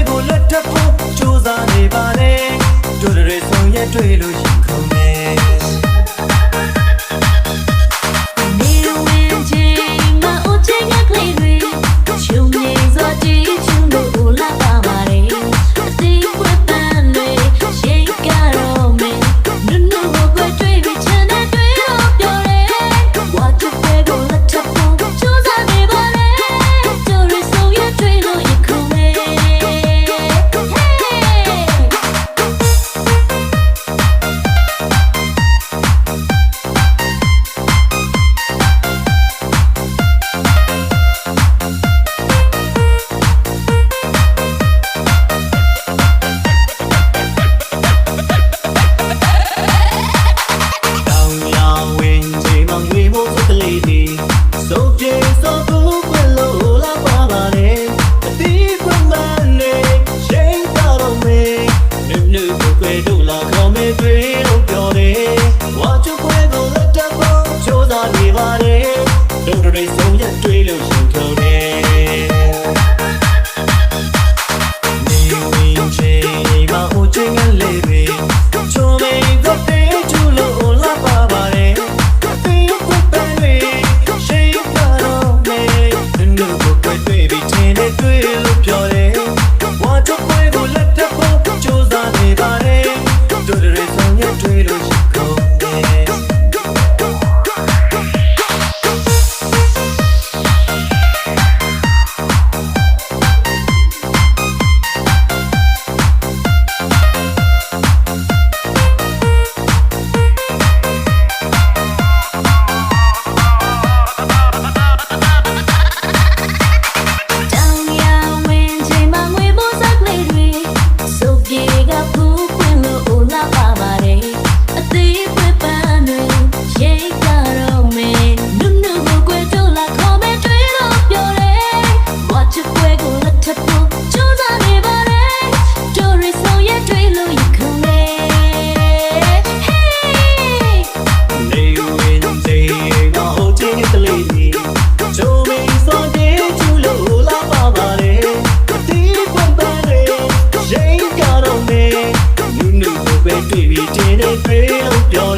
တွေကိုလွတ်တဖို့ကြိုးစားနေပါတယ်တို့တွေဆုံးရတွေ့လို့ရှိခုံ ပေးလို့ပြော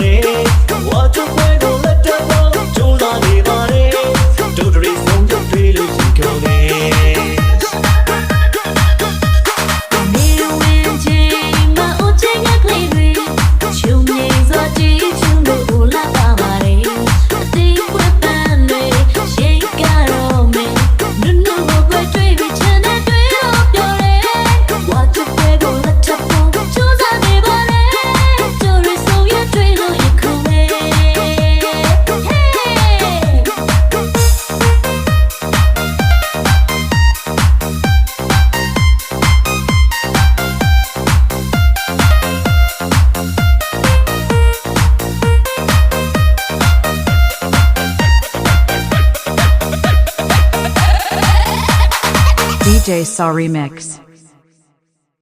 DJ Saw Remix.